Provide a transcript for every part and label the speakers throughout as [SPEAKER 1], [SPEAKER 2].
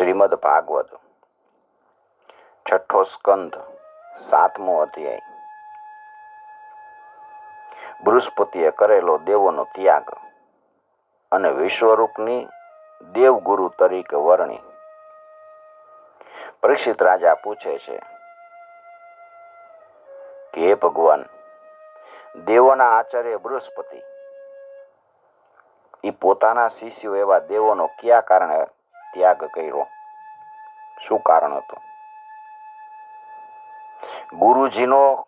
[SPEAKER 1] શ્રીમદ ભાગવત. છઠ્ઠો સ્કંદ, સાતમો અધ્યાય. બૃહસ્પતિએ કરેલો દેવોનો ત્યાગ અને વિશ્વરૂપની દેવગુરુ તરીકે વર્ણી. પરીક્ષિત રાજા પૂછે છે, કે હે ભગવાન, દેવોના આચાર્ય બૃહસ્પતિ? એ પોતાના શિષ્યો એવા દેવોનો કયા કારણે ત્યાગ કર્યો. શું કારણ હતું? ગુરુજીનો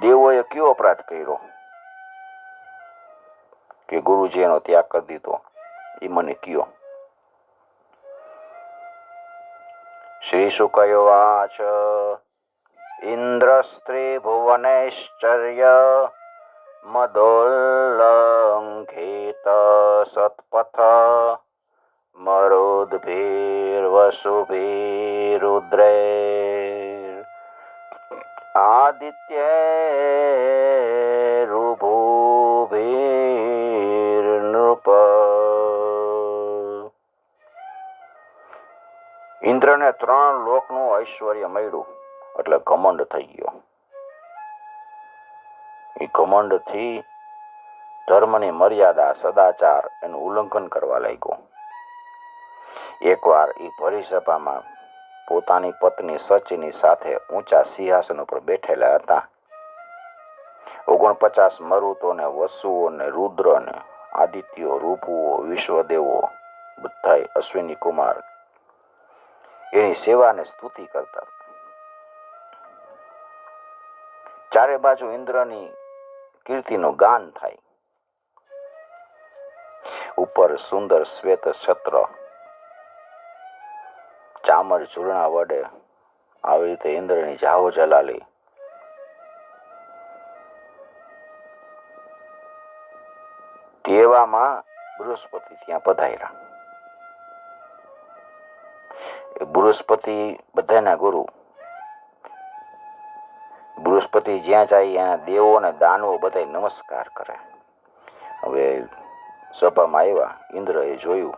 [SPEAKER 1] દેવોએ કયો અપરાધ કર્યો? કે ગુરુજી એનો ત્યાગ કરી દીધો? એ મને કયો. શ્રી શુકયો વાચ. ઇન્દ્ર સ્ત્રી ભુવનૈશ્ચર્ય મદોલ્લંઘિત સત્પથ. મરુદ્ભીર્વસુભીરુદ્રે આદિત્યરુભુભીર્નૃપ ઇન્દ્રને ત્રણ લોકનું ઐશ્વર્ય મળ્યું એટલે ઘમંડ થઈ ગયો. એ ઘમંડથી ધર્મની મર્યાદા સદાચાર એનું ઉલ્લંઘન કરવા લાગ્યો. એકવાર એ ભરી સભામાં પોતાની પત્ની સચીની સાથે ઊંચા સિંહાસન ઉપર બેઠેલા હતા. ઓગણપચાસ મરુતો ને વસુઓ ને રુદ્ર ને આદિત્યો, રૂપુઓ, વિશ્વદેવો બધાય અશ્વિની કુમાર એની સેવાને સ્તુતિ કરતા. ચારે બાજુ ઇન્દ્રની કીર્તિનું ગાન થાય. ઉપર સુંદર શ્વેત છત્ર ચામર ચૂર્ણા વડે આવી રીતે ઇન્દ્રની જાહો ચલાલી. તેવામાં બૃહસ્પતિ ત્યાં પધાર્યા. એ બૃહસ્પતિ બધાના ગુરુ. બૃહસ્પતિ જ્યાં જાય એના દેવો અને દાનવો બધા નમસ્કાર કરે. હવે સભામાં આવ્યા, ઇન્દ્રએ જોયું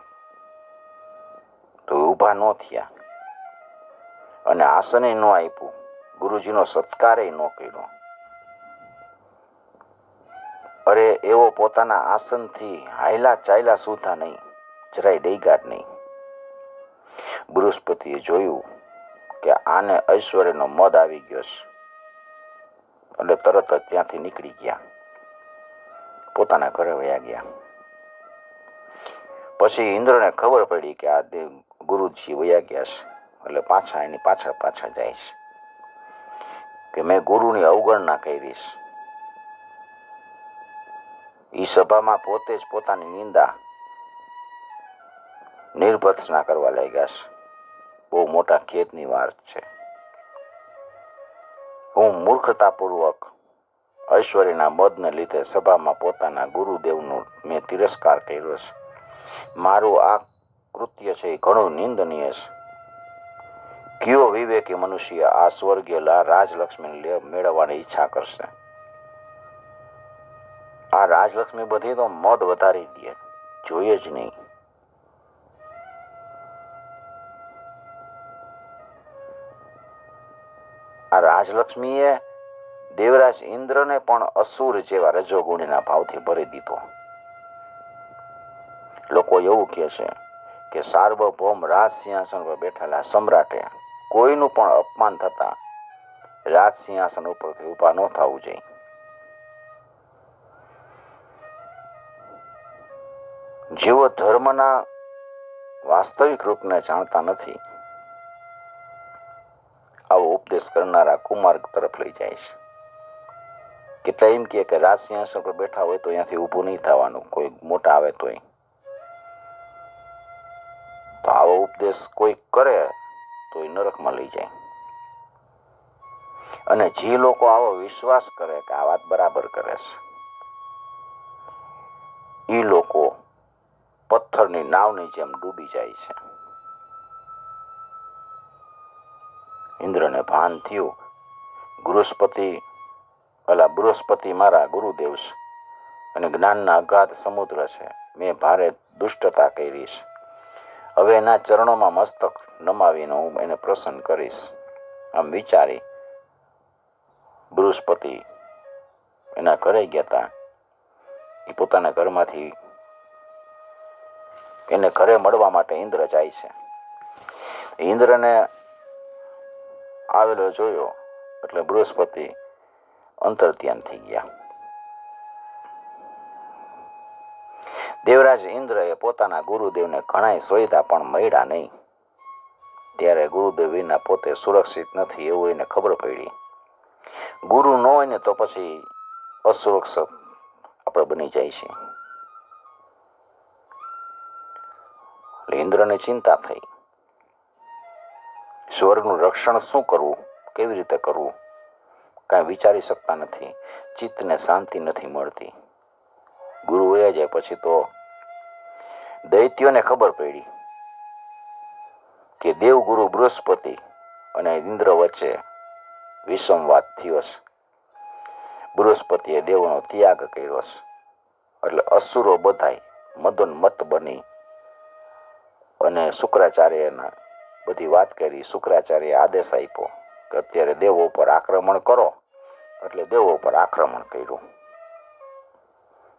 [SPEAKER 1] તો ઊભા ન થયા. અને આસને ન આપ્યું. ગુરુજીનો સત્કારે ન કર્યો. અરે, એવો પોતાના આસનથી હાયલા ચાયલા સુધા નહીં. જરાય ડૈગા નહીં. બૃહસ્પતિએ જોયું કે આને ઐશ્વર્યનો મદ આવી ગયો છે. એટલે તરત જ ત્યાંથી નીકળી ગયા. પોતાના ઘરે વયા ગયા. પછી ઇન્દ્રને ખબર પડી કે આ દેવ ગુરુજી વયા ગયા છે. એટલે પાછા એની પાછળ પાછા જાય છે. કે મેં ગુરુની અવગણના કરીશ એ સભામાં પોતે જ પોતાની નિંદા નિર્ભત્સના કરવા લાગ્યા છે. બહુ મોટા ખેતની વાત છે. હું મૂર્ખતાપૂર્વક ઐશ્વર્યના મદને લીધે સભામાં પોતાના ગુરુદેવનો મેં તિરસ્કાર કર્યો છે. મારું આ કૃત્ય છે એ ઘણું નિંદનીય છે. કયો વિવેકી મનુષ્ય આ સ્વર્ગીય રાજલક્ષ્મી મેળવવાની ઈચ્છા કરશે. આ રાજલક્ષ્મી બધી તો મદ વધારી દે. જોઈએ જ નહીં. આ રાજલક્ષ્મીએ દેવરાજ ઇન્દ્રને પણ અસુર જેવા રજોગુણીના ભાવથી ભરી દીધો. લોકો એવું કહે છે કે સાર્વભૌમ રાજ સિંહાસન પર બેઠેલા સમ્રાટે કોઈનું પણ અપમાન થતા રાજ સિંહાસન ઉપરથી ઊભા ન થવું જોઈએ. જેઓ ધર્મના વાસ્તવિક રૂપને જાણતા નથી, આવો ઉપદેશ કરનારા કુમાર્ગ તરફ લઈ જાય છે. કેટલા એમ કે રાજ સિંહાસન પર બેઠા હોય તો અહીંયાથી ઊભું નહીં થવાનું, કોઈ મોટા આવે તોય. તો આવો ઉપદેશ કોઈ કરે તો નરકમાં લઈ જાય. અને જે લોકો આવો વિશ્વાસ કરે કે આ વાત બરાબર કરે છે એ લોકો પથ્થરની નાવની જેમ ડૂબી જાય છે. ઇન્દ્રને ભાન થયું. બૃહસ્પતિ પેલા બૃહસ્પતિ મારા ગુરુદેવ છે અને જ્ઞાનના અગાધ સમુદ્ર છે. મેં ભારે દુષ્ટતા કરી છે. હવે એના ચરણોમાં મસ્તક નમાવીને હું એને પ્રસન્ન કરીશ. આમ વિચારી બૃહસ્પતિ એના ઘરે ગયા હતા એ પોતાના ઘરમાંથી એને ઘરે મળવા માટે ઇન્દ્ર જાય છે. ઇન્દ્રને આવેલો જોયો એટલે બૃહસ્પતિ અંતર્ધ્યાન થઈ ગયા. દેવરાજ ઇન્દ્રએ પોતાના ગુરુદેવને ઘણાય સોયતા પણ મળ્યા નહીં. ત્યારે ગુરુદેવીના પોતે સુરક્ષિત નથી એવું એને ખબર પડી. ગુરુ ન હોય ને તો પછી અસુરક્ષિત આપણે બની જાય છે. ઇન્દ્રને ચિંતા થઈ. સ્વર્ગનું રક્ષણ શું કરવું? કેવી રીતે કરવું? કાંઈ વિચારી શકતા નથી. ચિત્તને શાંતિ નથી મળતી. ગુરુ વયા જાય પછી તો દૈત્યોને ખબર પડી. કે દેવગુરુ બૃહસ્પતિ અને ઇન્દ્ર વચ્ચે વિષમવાદ થયો છે. બૃહસ્પતિએ દેવનો ત્યાગ કર્યો છે. એટલે અસુરો બધાય મત બની અને શુક્રાચાર્યના બધી વાત કરી. શુક્રાચાર્ય આદેશ આપ્યો કે અત્યારે દેવો ઉપર આક્રમણ કરો. એટલે દેવો ઉપર આક્રમણ કર્યું.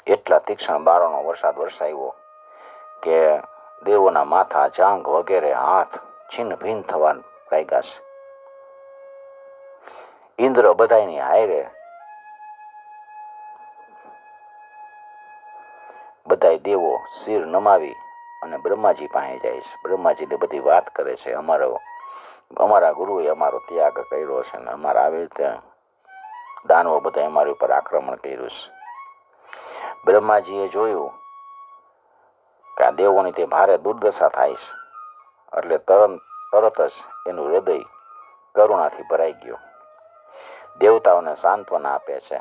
[SPEAKER 1] એટલા તીક્ષ્ણ બારણો વરસાદ વરસાવ્યો કે દેવોના માથા જાંગ વગેરે હાથ છિન્ન ભિન્ન થવા લાગ્યા છે ઇન્દ્ર બધાયની હાયરે બધાય દેવો શિર નમાવી અને બ્રહ્માજી પાસે જાય છે. બ્રહ્માજીને બધી વાત કરે છે. અમારો, અમારા ગુરુએ અમારો ત્યાગ કર્યો છે અને અમારા આવી રીતે દાનવો બધા અમારી ઉપર આક્રમણ કર્યું છે. બ્રહ્માજીએ જોયું કે આ દેવોની તે ભારે દુર્દશા થાય છે. એટલે તરત તરત જ એનું હૃદય કરુણાથી ભરાઈ ગયું. દેવતાઓને સાંત્વના આપે છે.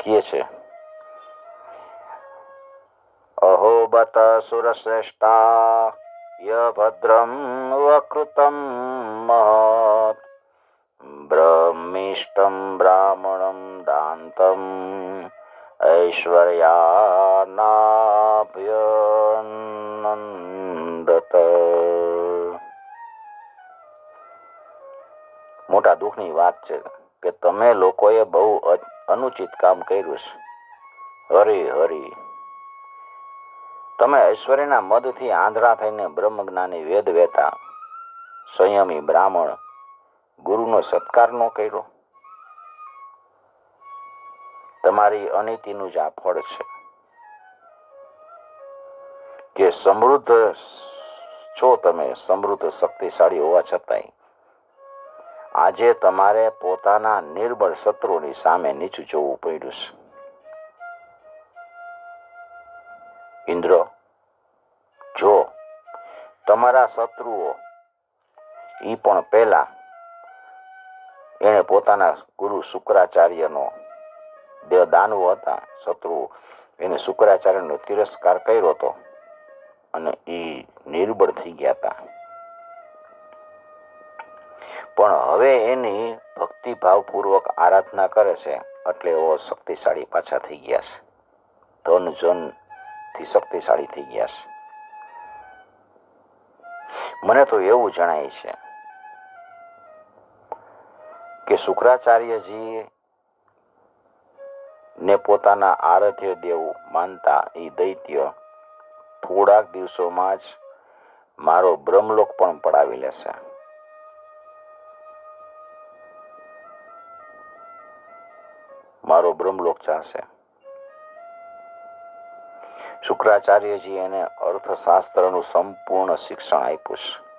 [SPEAKER 1] કહે છે, અહો બત સુરશ્રેષ્ઠા ય ભદ્રમ વકૃતમ મહત, બ્રહ્મિષ્ટમ બ્રાહ્મણમ દાંતમ મોટા દુઃખની વાત છે કે તમે લોકોએ બહુ અનુચિત કામ કર્યું છે. હરી હરી. તમે ઐશ્વર્યના મધથી આંધળા થઈને બ્રહ્મજ્ઞાની વેદ વેતા સંયમી બ્રાહ્મણ, ગુરુનો સત્કાર ન કર્યો? તમારી અનીતિનું જ આ ફળ છે. કે સમૃદ્ધ છો તમે, સમૃદ્ધ શક્તિશાળી હોવા છતાંય. આજે તમારે પોતાના નિર્બળ શત્રુની સામે નીચું જોવું પડ્યું છે. ઇન્દ્ર, જો તમારા શત્રુઓ ઈ પણ પહેલા એને પોતાના ગુરુ શુક્રાચાર્યનો દાનવો હતા, શત્રુઓ. એને શુક્રાચાર્યનો તિરસ્કાર કર્યો હતો. અને એ નિર્બળ થઈ ગયા હતા. પણ હવે એની ભક્તિભાવપૂર્વક આરાધના કરે છે એટલે એવો શક્તિશાળી પાછા થઈ ગયા છે. ધન જનથી શક્તિશાળી થઈ ગયા છે. મને તો એવું જણાય છે કે શુક્રાચાર્યજી ને પોતાના આરાધ્ય દેવ માનતા એ દૈત્ય થોડાક દિવસોમાં જ મારો બ્રહ્મલોક પણ પડાવી લેશે. મારો બ્રહ્મલોક ચાહશે શુક્રાચાર્યજી એને અર્થશાસ્ત્રનું સંપૂર્ણ શિક્ષણ આપ્યું છે.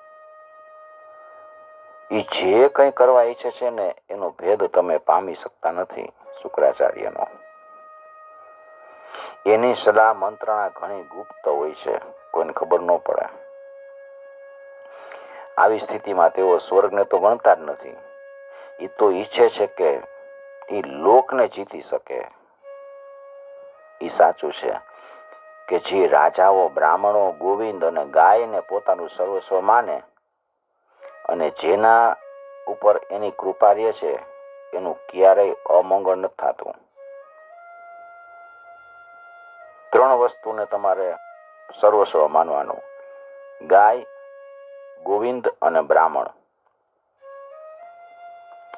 [SPEAKER 1] એ જે કંઈ કરવા ઈચ્છે છે ને, એનો ભેદ તમે પામી શકતા નથી શુક્રાચાર્યનો. એની સલાહ મંત્રણા ઘણી ગુપ્ત હોય છે, કોઈને ખબર ન પડે. આવી સ્થિતિમાં તેઓ સ્વર્ગને તો ગણતા જ નથી. એ તો ઈચ્છે છે કે એ લોકને જીતી શકે. એ સાચું છે કે જે રાજાઓ, બ્રાહ્મણો, ગોવિંદ અને ગાયને પોતાનું સર્વસ્વ માને અને જેના ઉપર એની કૃપા રહે છે, એનું ક્યારેય અમંગળ નથી થતું. ત્રણ વસ્તુને તમારે સર્વસ્વ માનવાનું. ગાય, ગોવિંદ અને બ્રાહ્મણ.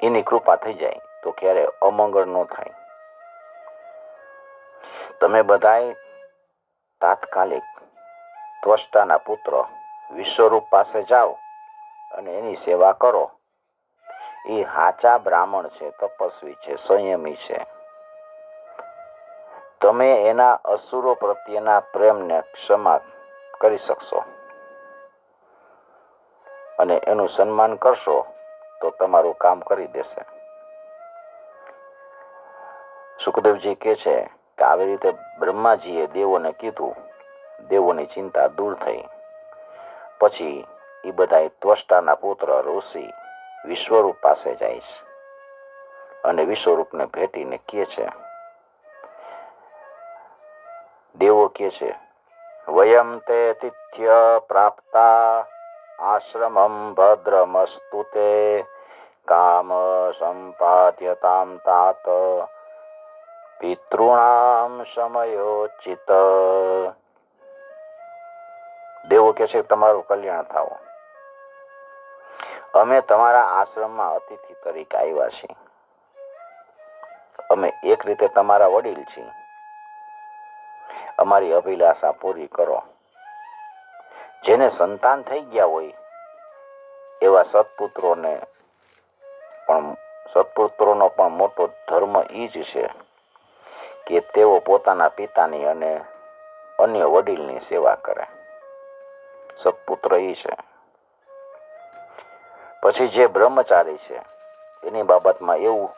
[SPEAKER 1] એની કૃપા થઈ જાય તો ક્યારે અમંગળ ન થાય. તમે બધાય તાત્કાલિક ત્વષ્ટાના પુત્ર વિશ્વરૂપ પાસે જાઓ અને એની સેવા કરો. એ હાચા બ્રાહ્મણ છે, તપસ્વી છે, સંયમી છે. તમે એના અસુરો પ્રત્યેના પ્રેમને ક્ષમા કરી શકશો. અને એનું સન્માન કરશો તો તમારું કામ કરી દેશે. સુખદેવજી કહે છે કે આવી રીતે બ્રહ્માજીએ દેવોને કીધું, દેવોની ચિંતા દૂર થઈ. પછી એ બધા ત્વષ્ટાના પુત્ર ઋષિ વિશ્વરૂપ પાસે જાય છે અને વિશ્વરૂપને ભેટીને કહે છે દેવો કહે છે, વયમ તે તિથ્ય પ્રાપ્તા, આશ્રમમ ભદ્રમસ્તુ તે, કામ સંપાદ્યતામ તાત પિતૃણામ સમયોચિત દેવો કે છે, તમારું કલ્યાણ થાવ અમે તમારા આશ્રમમાં અતિથિ તરીકે આવ્યા છીએ. અમે એક રીતે તમારા વડીલ છીએ. અમારી અભિલાષા પૂરી કરો. જેને સંતાન થઈ ગયા હોય, એવા સત્પુત્રોને પણ, સત્પુત્રોનો પણ મોટો ધર્મ એ જ છે કે તેઓ પોતાના પિતાની અને અન્ય વડીલની સેવા કરે. સત્પુત્ર એ છે. પછી જે બ્રહ્મચારી છે, એની બાબતમાં એવું,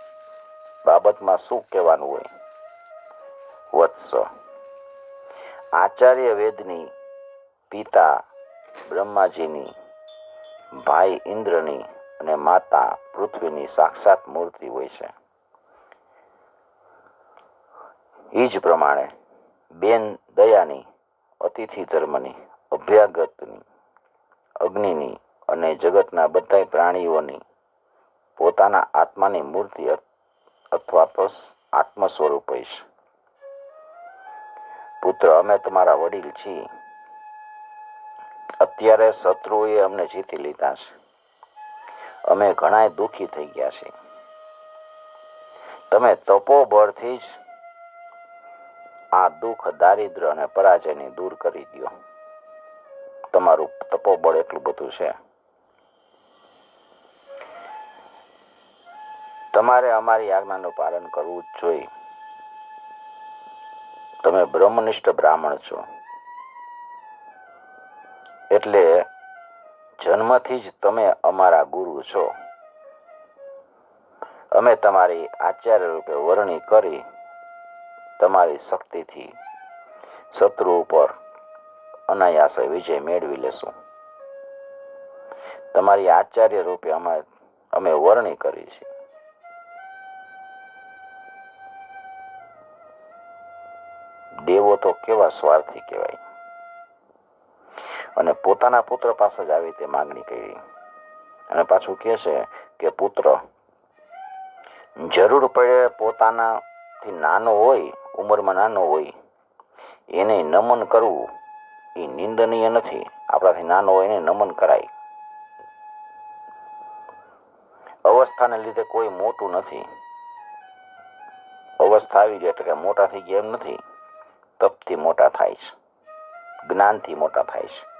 [SPEAKER 1] બાબતમાં શું કહેવાનું હોય? વત્સ. આચાર્ય વેદની પિતા બ્રહ્માજીની, ભાઈ ઇન્દ્રની અને માતા પૃથ્વીની સાક્ષાત મૂર્તિ હોય છે. એ જ પ્રમાણે બેન દયાની, અતિથિ ધર્મની, અભ્યાગતની, અગ્નિની અને જગતના બધા પ્રાણીઓની પોતાના આત્માની મૂર્તિ અથવા તો આત્મ સ્વરૂપ હોય છે. પુત્ર, અમે તમારા વડીલ છીએ. અત્યારે શત્રુએ અમને જીતી લીધા છે. અમે ઘણા દુઃખી થઈ ગયા છે. તમે તપોબળથી જ આ દુઃખ, દારિદ્ર અને પરાજયને દૂર કરી દો. તમારું તપોબળ એટલું બધું છે. તમારે અમારી આજ્ઞાનું પાલન કરવું જ જોઈએ. તમે બ્રહ્મનિષ્ઠ બ્રાહ્મણ છો. એટલે જન્મથી જ તમે અમારા ગુરુ છો. અમે તમારી આચાર્ય રૂપે વરણી કરી તમારી શક્તિથી શત્રુ ઉપર અનાયાસે વિજય મેળવી લેશું. તમારી આચાર્ય રૂપે અમે અમે વરણી કરી છે દેવો તો કેવા સ્વાર્થી કહેવાય. અને પોતાના પુત્ર પાસે જ આવી તે માંગણી કરી. અને પાછું કહે છે કે, પુત્ર, જરૂર પડે પોતાનાથી નાનો હોય, ઉંમરમાં નાનો હોય, એને નમન કરવું. એ નિંદનીય નથી. આપણાથી નાનો હોય એને નમન કરાય. અવસ્થાને લીધે કોઈ મોટું નથી. અવસ્થા આવી જાય એટલે કે મોટા થઈ ગયા એમ નથી. તપથી મોટા થાય છે. જ્ઞાનથી મોટા થાય છે.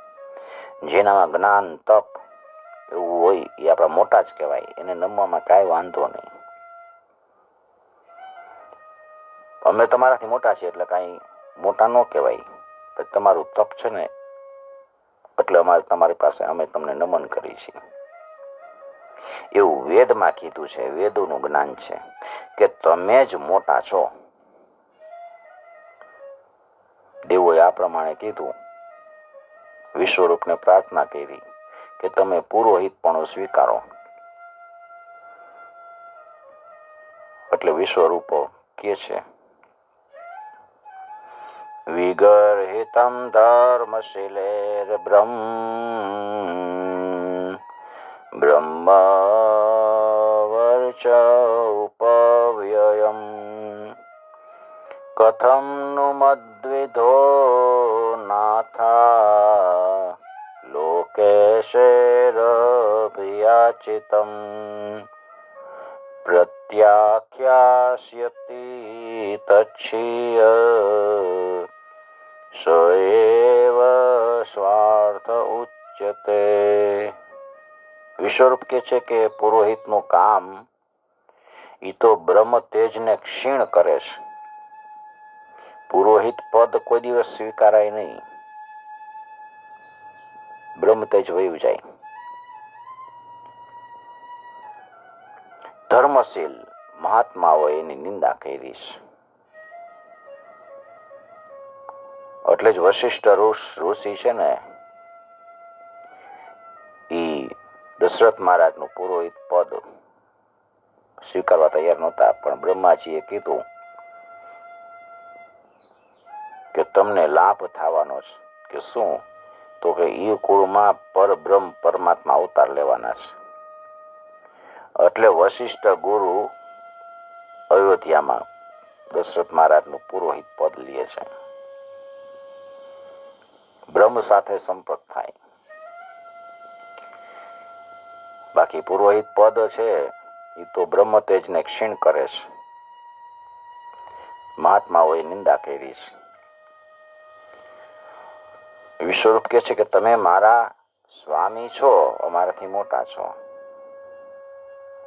[SPEAKER 1] જેનામાં જ્ઞાન, તપ એવું હોય એ આપણા મોટા જ કહેવાય. એને નમવામાં કાંઈ વાંધો નહીં. અમે તમારાથી મોટા છીએ એટલે કાંઈ મોટા ન કહેવાય. તમારું તપ છે ને, એટલે અમારે તમારી પાસે અમે તમને નમન કરીએ છીએ. એવું વેદમાં કીધું છે. વેદોનું જ્ઞાન છે કે તમે જ મોટા છો. દેવોએ આ પ્રમાણે કીધું. વિશ્વરૂપને પ્રાર્થના કરી કે તમે પુરોહિત પણ સ્વીકારો. એટલે વિશ્વરૂપો કે છે, વિગર્હિતમ ધર્મશિલેર બ્રહ્મ બ્રહ્મ વર્ચ ઉપવ્યયમ, કથમ नु સાધો નાથા લોકેશેરભિયાચિતમ પ્રત્યાખ્યાસ્યતિ તચ્છિય સ એવ સ્વાર્થ ઉચ્યતે વિશ્વરૂપ કે છે કે પુરોહિતનું કામ એ તો બ્રહ્મ તેજને ક્ષીણ કરે છે પુરોહિત પદ કોઈ દિવસ સ્વીકારાય નહીં. બ્રહ્મ તેજ વયું જાય. ધર્મશીલ મહાત્માઓ એની નિંદા કરી એટલે જ વશિષ્ઠ ઋષ, ઋષિ છે ને, ઈ દશરથ મહારાજનું પુરોહિત પદ સ્વીકારવા તૈયાર નહોતા, પણ બ્રહ્માજીએ કીધું તમને લાભ થવાનો છે કે શું? તો કે ઈ કુળમાં પરબ્રહ્મ પરમાત્મા અવતાર લેવાના છે. એટલે વશિષ્ઠ ગુરુ અયોધ્યામાં દશરથ મહારાજનું પુરોહિત પદ લે છે. બ્રહ્મ સાથે સંપર્ક થાય. બાકી પુરોહિત પદ છે એ તો બ્રહ્મ તેજને ક્ષીણ કરે છે. મહાત્માઓએ નિંદા કરી છે. વિશ્વરૂપ કે છે કે તમે મારા સ્વામી છો, અમારાથી મોટા છો.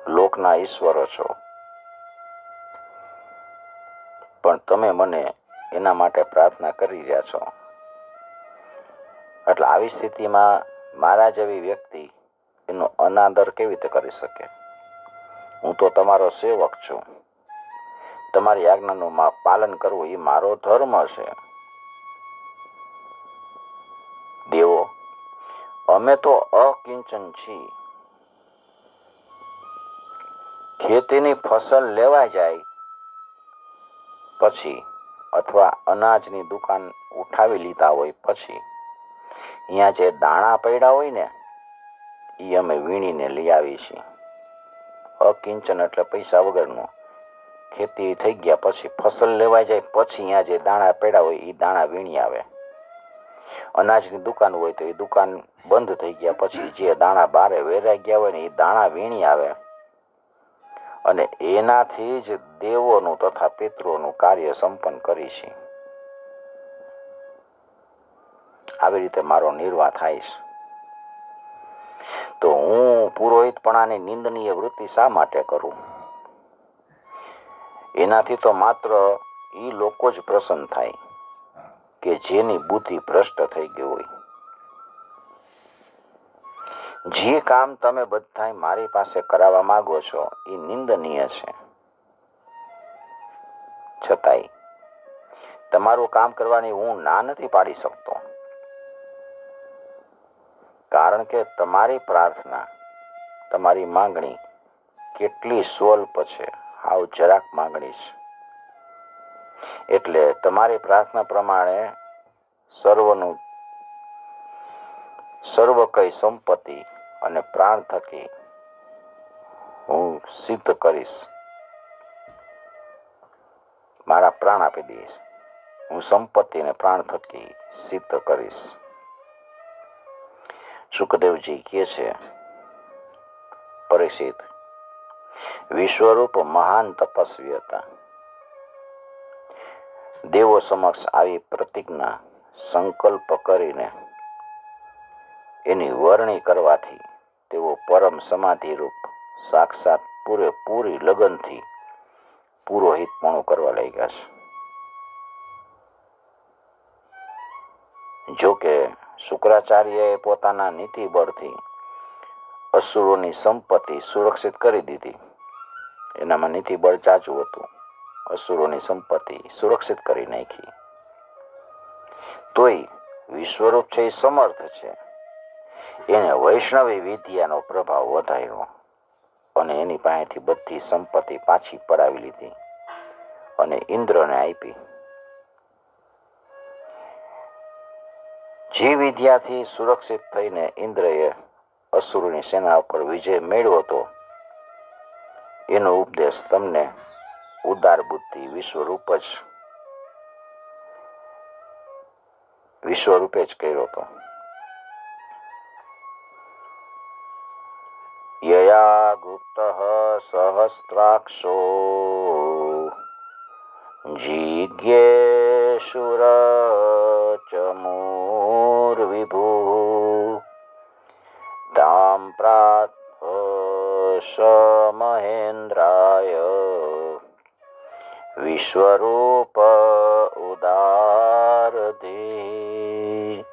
[SPEAKER 1] લોકના ઈશ્વરો છો. પણ તમે મને એના માટે પ્રાર્થના કરી રહ્યા છો. એટલે આવી સ્થિતિમાં મારા જેવી વ્યક્તિ એનો અનાદર કેવી રીતે કરી શકે? હું તો તમારો સેવક છું. તમારી આજ્ઞાનું પાલન કરવું એ મારો ધર્મ છે. અમે તો અકિંચન છીએ ખેતીની ફસલ લેવાઈ જાય, પછી અથવા અનાજની દુકાન ઉઠાવી લીધા હોય પછી અહીંયા જે દાણા પડ્યા હોય ને એ અમે વીણીને લઈ આવીએ છીએ. અકિંચન એટલે પૈસા વગરનું. ખેતી થઈ ગયા પછી ફસલ લેવા જાય, પછી અહીંયા જે દાણા પડ્યા હોય એ દાણા વીણી આવે. અનાજની દુકાન હોય તો એ દુકાન બંધ થઈ ગયા પછી જે દાણા બારે વેરાઈ ગયા હોય ને એ દાણા વીણી આવે. અને એનાથી જ દેવોનું તથા પિતૃઓનું કાર્ય સંપન્ન કરી છે. આવી રીતે મારો નિર્વાહ થાય છે. તો હું પુરોહિતપણાની નિંદનીય વૃત્તિ શા માટે કરું? એનાથી તો માત્ર એ લોકો જ પ્રસન્ન થાય. કે જેની બુદ્ધિ ભ્રષ્ટ થઈ ગઈ હોય. જે કામ તમે બધા મારી પાસે કરાવવા માંગો છો, એ નિંદનીય છે. છતાંય, તમારું કામ કરવાની હું ના નથી પાડી શકતો. કારણ કે તમારી પ્રાર્થના, તમારી માંગણી કેટલી સ્વલ્પ છે. હાવ જરાક માંગણી છે. એટલે તમારી પ્રાર્થના પ્રમાણે સર્વનું સર્વ કઈ સંપત્તિ અને પ્રાણ થકી હું સિદ્ધ કરીશ. મારા પ્રાણ આપી દઈશ. હું સંપત્તિ અને પ્રાણ થકી સિદ્ધ કરીશ. સુખદેવજી કહે છે, પરિષિત વિશ્વરૂપ મહાન તપસ્વી હતા. દેવો સમક્ષ આવી પ્રતિજ્ઞા સંકલ્પ કરીને એની વરણી કરવાથી તેઓ પરમ સમાધિ રૂપ સાક્ષાત પૂરેપૂરી લગનથી પુરોહિતપણું કરવા લાગ્યા છે. જો કે શુક્રાચાર્યએ પોતાના નીતિ બળથી અસુરોની સંપત્તિ સુરક્ષિત કરી દીધી. એનામાં નીતિ બળ ચાચું હતું. અસુરોની સંપત્તિ સુરક્ષિત કરી નાખી. તોય વિશ્વરૂપ છે એ સમર્થ છે. એને વૈષ્ણવી વિદ્યાનો પ્રભાવ વધાર્યો અને એની પાસેથી બધી સંપત્તિ પાછી પડાવી લીધી અને ઇન્દ્રને આપી. જે વિદ્યાથી સુરક્ષિત થઈને ઇન્દ્રએ અસુરની સેના ઉપર વિજય મેળવ્યો હતો, એનો ઉપદેશ તમને ઉદાર બુદ્ધિ, વિશ્વરૂપ જ. વિશ્વરૂપે જ કર્યો હતો યયા ગુપ્ત સહસ્ત્રાક્ષો જીજ્ઞેશુર ચમૂર્વિભુ તામ સ મહેન્દ્રાય. વિશ્વરૂપ ઉદાર દે.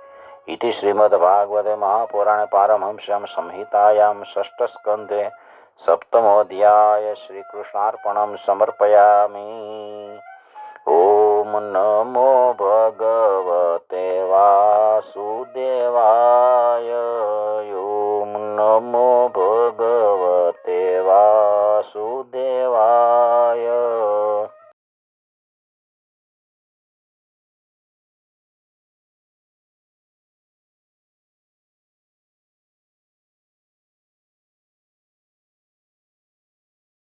[SPEAKER 1] ઇતિ શ્રીમદ્ભાગવતે મહાપુરાણે પારમહંસ્યમ સંહિતાયામ ષષ્ઠસ્કંધે સપ્તમોધ્યાય શ્રીકૃષ્ણાર્પણમ સમર્પયામી. ઓમ નમો ભગવતે વાસુદેવાય. ઓમ નમો ભગવતે વાસુદેવાય.